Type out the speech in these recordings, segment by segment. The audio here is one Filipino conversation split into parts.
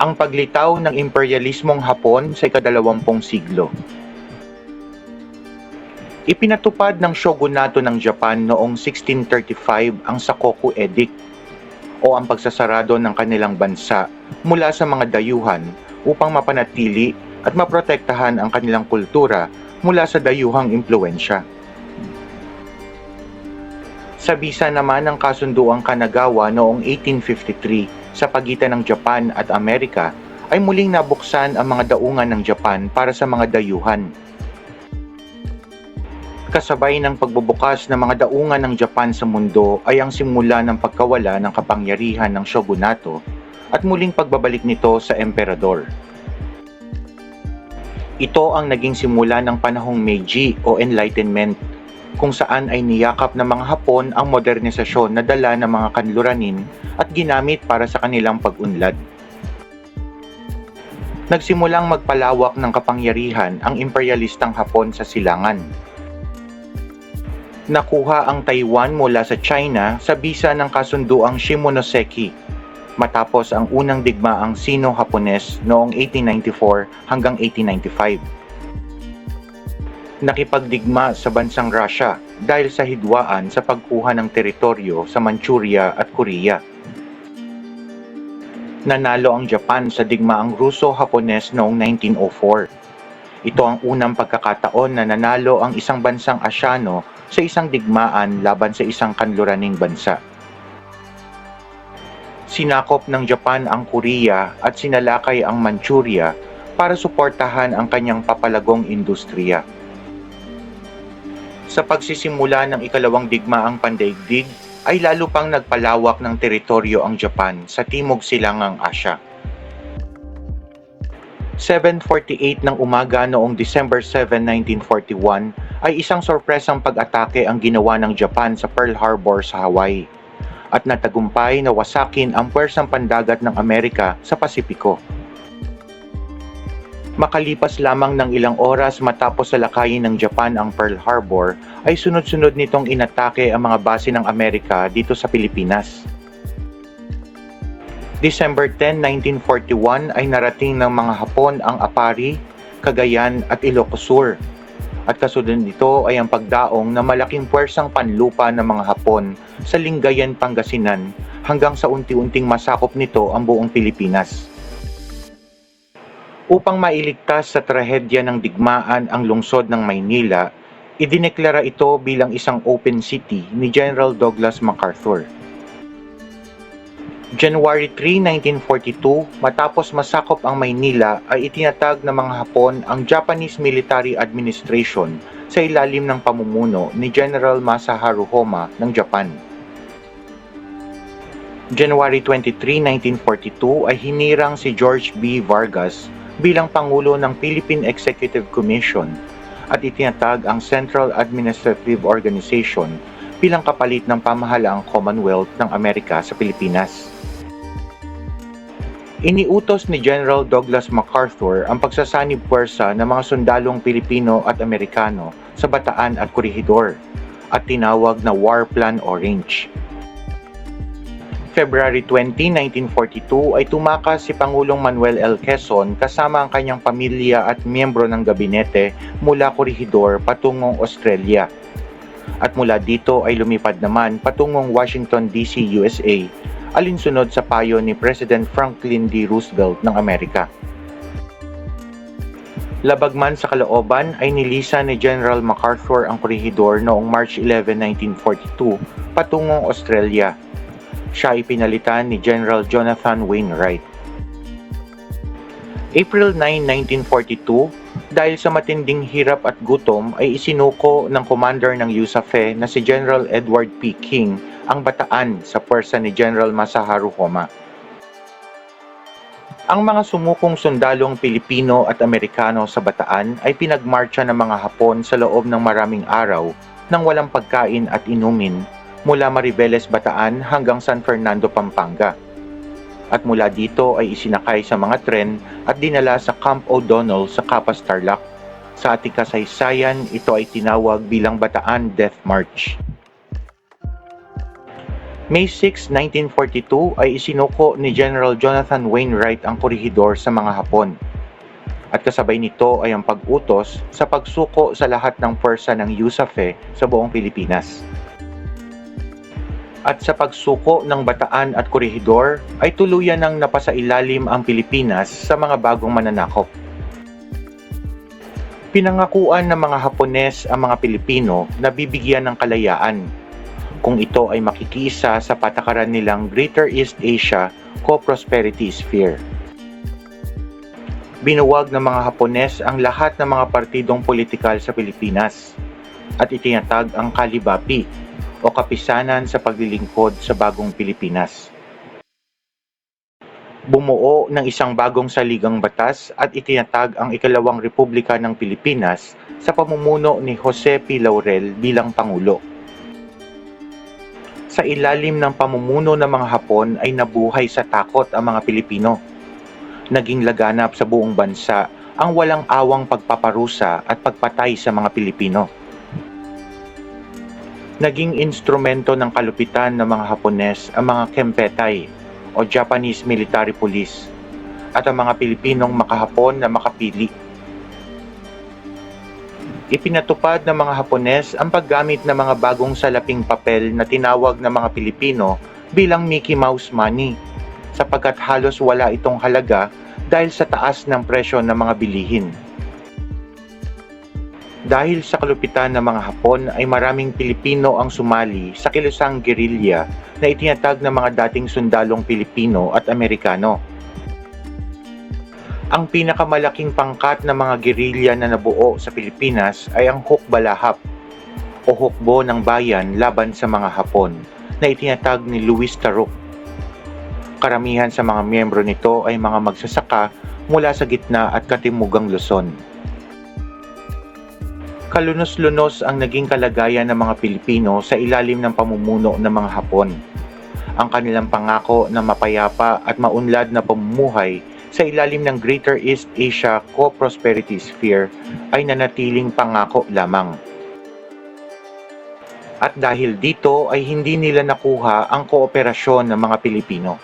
ang paglitaw ng imperialismong Hapon sa ikadalawampung siglo. Ipinatupad ng shogunato ng Japan noong 1635 ang Sakoku Edict o ang pagsasarado ng kanilang bansa mula sa mga dayuhan upang mapanatili at maprotektahan ang kanilang kultura mula sa dayuhang impluensya. Sa bisa naman ng kasunduang Kanagawa noong 1853 sa pagitan ng Japan at Amerika ay muling nabuksan ang mga daungan ng Japan para sa mga dayuhan. Kasabay ng pagbubukas ng mga daungan ng Japan sa mundo ay ang simula ng pagkawala ng kapangyarihan ng shogunato at muling pagbabalik nito sa emperador. Ito ang naging simula ng panahong Meiji o Enlightenment kung saan ay niyakap ng mga Hapon ang modernisasyon na dala ng mga kanluranin at ginamit para sa kanilang pag-unlad. Nagsimulang magpalawak ng kapangyarihan ang imperialistang Hapon sa silangan. Nakuha ang Taiwan mula sa China sa bisa ng kasunduang Shimonoseki matapos ang unang digmaang Sino-Hapones noong 1894 hanggang 1895 nakipagdigma sa bansang Russia dahil sa hidwaan sa pagkuha ng teritoryo sa Manchuria at Korea. Nanalo ang Japan sa digmaang Ruso-Hapones noong 1904. Ito ang unang pagkakataon na nanalo ang isang bansang Asyano sa isang digmaan laban sa isang kanluraning bansa. Sinakop ng Japan ang Korea at sinalakay ang Manchuria para suportahan ang kanyang papalagong industriya. Sa pagsisimula ng ikalawang digmaang pandaigdig, ay lalo pang nagpalawak ng teritoryo ang Japan sa timog silangang Asya. 7.48 ng umaga noong December 7, 1941 ay isang sorpresang pag-atake ang ginawa ng Japan sa Pearl Harbor sa Hawaii at natagumpay na wasakin ang puwersang pandagat ng Amerika sa Pasipiko. Makalipas lamang ng ilang oras matapos salakayin ng Japan ang Pearl Harbor, ay sunod-sunod nitong inatake ang mga base ng Amerika dito sa Pilipinas. December 10, 1941 ay narating ng mga Hapon ang Apari, Cagayan at Ilocos Sur. At kasunod nito ay ang pagdaong na malaking puwersang panlupa ng mga Hapon sa Lingayen, Pangasinan hanggang sa unti-unting masakop nito ang buong Pilipinas. Upang mailigtas sa trahedya ng digmaan ang lungsod ng Maynila, idineklara ito bilang isang open city ni General Douglas MacArthur. January 3, 1942, matapos masakop ang Maynila ay itinatag ng mga Hapon ang Japanese Military Administration sa ilalim ng pamumuno ni General Masaharu Homa ng Japan. January 23, 1942 ay hinirang si George B. Vargas bilang Pangulo ng Philippine Executive Commission at itinatag ang Central Administrative Organization bilang kapalit ng pamahalaang Commonwealth ng Amerika sa Pilipinas. Iniutos ni General Douglas MacArthur ang pagsasanib puwersa ng mga sundalong Pilipino at Amerikano sa Bataan at Corregidor at tinawag na War Plan Orange. February 20, 1942 ay tumakas si Pangulong Manuel L. Quezon kasama ang kanyang pamilya at miyembro ng gabinete mula Corregidor patungong Australia. At mula dito ay lumipad naman patungong Washington DC, USA alinsunod sa payo ni President Franklin D. Roosevelt ng Amerika. Labagman sa kalooban ay nilisa ni General MacArthur ang korehidor noong March 11, 1942 patungong Australia. Siya ipinalitan ni General Jonathan Wainwright. April 9, 1942, dahil sa matinding hirap at gutom ay isinuko ng commander ng USAFE na si General Edward P. King ang bataan sa puwersa ni General Masaharu Homa. Ang mga sumukong sundalong Pilipino at Amerikano sa bataan ay pinagmarcha ng mga Hapon sa loob ng maraming araw nang walang pagkain at inumin mula Maribeles Bataan hanggang San Fernando, Pampanga. At mula dito ay isinakay sa mga tren at dinala sa Camp O'Donnell sa Kapas Tarlac. Sa ating kasaysayan, ito ay tinawag bilang Bataan Death March. May 6, 1942 ay isinuko ni General Jonathan Wainwright ang korehidor sa mga Hapon. At kasabay nito ay ang pag-utos sa pagsuko sa lahat ng pwersa ng USAFE sa buong Pilipinas. At sa pagsuko ng Bataan at Korehidor ay tuluyan ng napasailalim ang Pilipinas sa mga bagong mananakop. Pinangakuan ng mga Hapones ang mga Pilipino na bibigyan ng kalayaan kung ito ay makikisa sa patakaran nilang Greater East Asia Co-Prosperity Sphere. Binuwag ng mga Hapones ang lahat ng mga partidong politikal sa Pilipinas at itinatag ang Kalibapi o kapisanan sa paglilingkod sa bagong Pilipinas. Bumuo ng isang bagong saligang batas at itinatag ang ikalawang Republika ng Pilipinas sa pamumuno ni Jose P. Laurel bilang Pangulo. Sa ilalim ng pamumuno ng mga Hapon ay nabuhay sa takot ang mga Pilipino. Naging laganap sa buong bansa ang walang awang pagpaparusa at pagpatay sa mga Pilipino. Naging instrumento ng kalupitan ng mga Hapones ang mga Kempetay o Japanese Military Police at ang mga Pilipinong makahapon na makapili. Ipinatupad ng mga Hapones ang paggamit ng mga bagong salaping papel na tinawag ng mga Pilipino bilang Mickey Mouse money sapagkat halos wala itong halaga dahil sa taas ng presyo ng mga bilihin. Dahil sa kalupitan ng mga Hapon ay maraming Pilipino ang sumali sa kilusang gerilya na itinatag ng mga dating sundalong Pilipino at Amerikano. Ang pinakamalaking pangkat ng mga gerilya na nabuo sa Pilipinas ay ang Hukbalahap o Hukbo ng Bayan laban sa mga Hapon na itinatag ni Luis Taruk. Karamihan sa mga miyembro nito ay mga magsasaka mula sa gitna at katimugang Luzon. Kalunos-lunos ang naging kalagayan ng mga Pilipino sa ilalim ng pamumuno ng mga Hapon. Ang kanilang pangako na mapayapa at maunlad na pamumuhay sa ilalim ng Greater East Asia Co-Prosperity Sphere ay nanatiling pangako lamang. At dahil dito ay hindi nila nakuha ang kooperasyon ng mga Pilipino.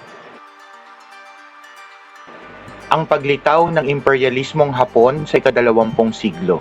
Ang paglitaw ng imperialismong Hapon sa ikadalawampung siglo